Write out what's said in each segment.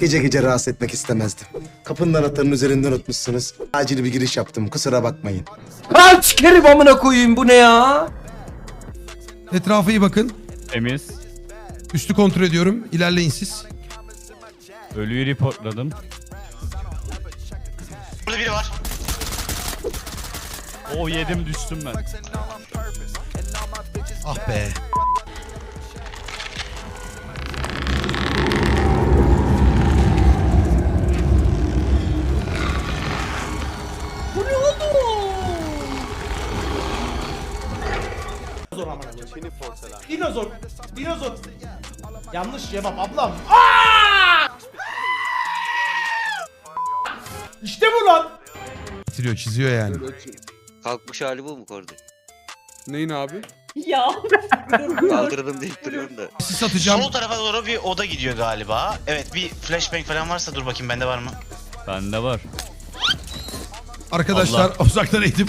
Gece gece rahatsız etmek istemezdim. Kapının anahtarının üzerinden unutmuşsunuz. Acil bir giriş yaptım. Kusura bakmayın. Lan sikerim amına koyayım bu ne ya? Etrafa iyi bakın. Temiz. Üstü kontrol ediyorum. İlerleyin siz. Ölüyü reportladım. Burada biri var. O yedim düştüm ben. Ah be. Dinozor. Dinozor. Yanlış cevap ablam. Aa! İşte bu lan. Bitiriyor, çiziyor yani. Kalkmış hali bu mu Kordi? Neyin abi? Ya. Kaldırdım deyip duruyorum da. Sis atacağım. Sol tarafa doğru bir oda gidiyor galiba. Evet bir flashbang falan varsa dur bakayım bende var mı? Bende var. Arkadaşlar uzaktan eğitim.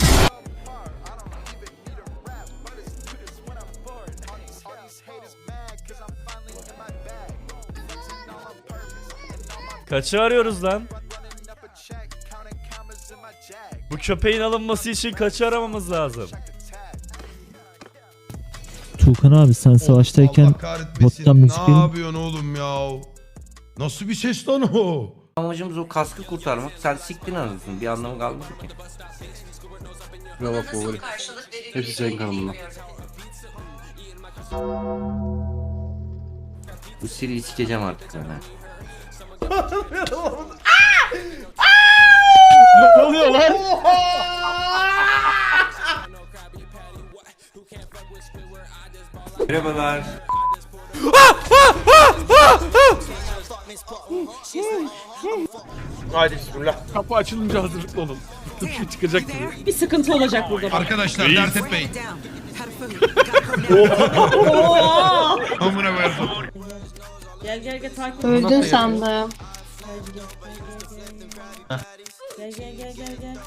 Kaçı arıyoruz lan? Köpeğin alınması için kaçı aramamız lazım? Tuğkan abi sen savaştayken Allah kahretmesin. bottan müzik Ne verin. yapıyorsun oğlum ya? Nasıl bir ses lan o? Amacımız o kaskı kurtarmak. Sen siktin anasını. Bir anlamı kalmadı ki. Şuna bak böyle. Hepsi senin kanalında. Bu Siri'yi sikeceğim artık ben. ha. Ne oluyor Merhabalar. Kapı açılınca hazırlıklı olun. Çıkacak gibi. Bir sıkıntı olacak burada. Arkadaşlar dert etmeyin. Amına koyarım. Gel gel gel takip et. Öldün sandım. Gel gel gel gel gel.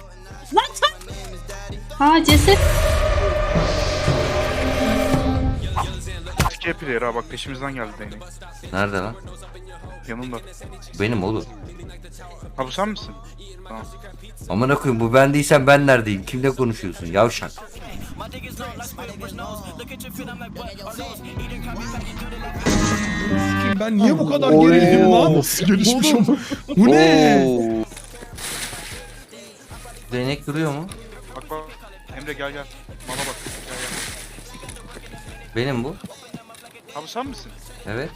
Ha ceset. Tike player ha bak peşimizden geldi Dayne. Nerede lan? Yanımda. Benim oğlum. Ha bu sen misin? Tamam. Amına koyayım bu ben değilsen ben neredeyim? Kimle konuşuyorsun yavşak? Ben niye bu kadar gerildim lan? Nasıl gelişmiş ama? Bu ne? Değnek duruyor mu? Bak bak. Emre gel gel. Bana bak. Gel gel. Benim bu. Sen misin? Evet.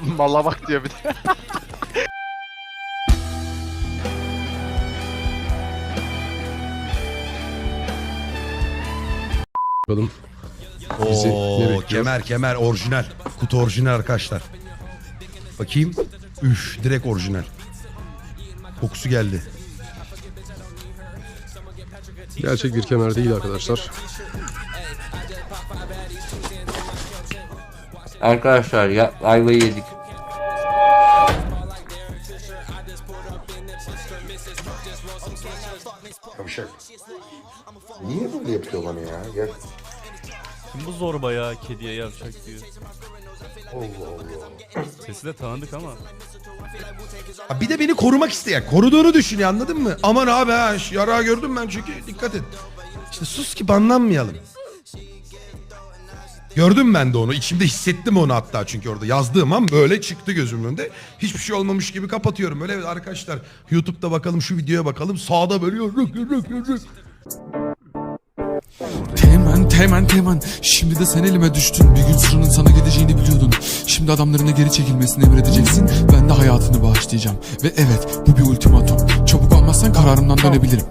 Mala bak diyor bir de. Bakalım. Bizi ne Oo, bekliyor? kemer kemer orijinal. Kutu orijinal arkadaşlar. Bakayım. Üf direkt orijinal. Kokusu geldi. Gerçek bir kemer değil arkadaşlar. Arkadaşlar ya ayvayı yedik. Niye böyle yapıyor bana ya? Gel. Kim bu zorba ya kediye yavşak diyor. Sesi de tanıdık ama. Ha, bir de beni korumak isteyen. Koruduğunu düşünüyor anladın mı? Aman abi ha şu yarağı gördüm ben çünkü dikkat et. İşte sus ki banlanmayalım. Gördüm ben de onu. İçimde hissettim onu hatta çünkü orada yazdığım an böyle çıktı gözümün önünde. Hiçbir şey olmamış gibi kapatıyorum. Böyle arkadaşlar YouTube'da bakalım şu videoya bakalım. Sağda böyle rık rık rık. Teğmen teğmen Şimdi de sen elime düştün. Bir gün sıranın sana gideceğini biliyordun. Şimdi adamlarına geri çekilmesini emredeceksin. Ben de hayatını bağışlayacağım. Ve evet bu bir ultimatum. Çabuk olmazsan kararımdan dönebilirim.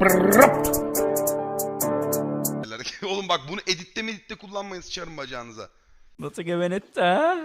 Oğlum bak bunu editte meditte kullanmayın sıçarım bacağınıza. Nasıl gevenette ha?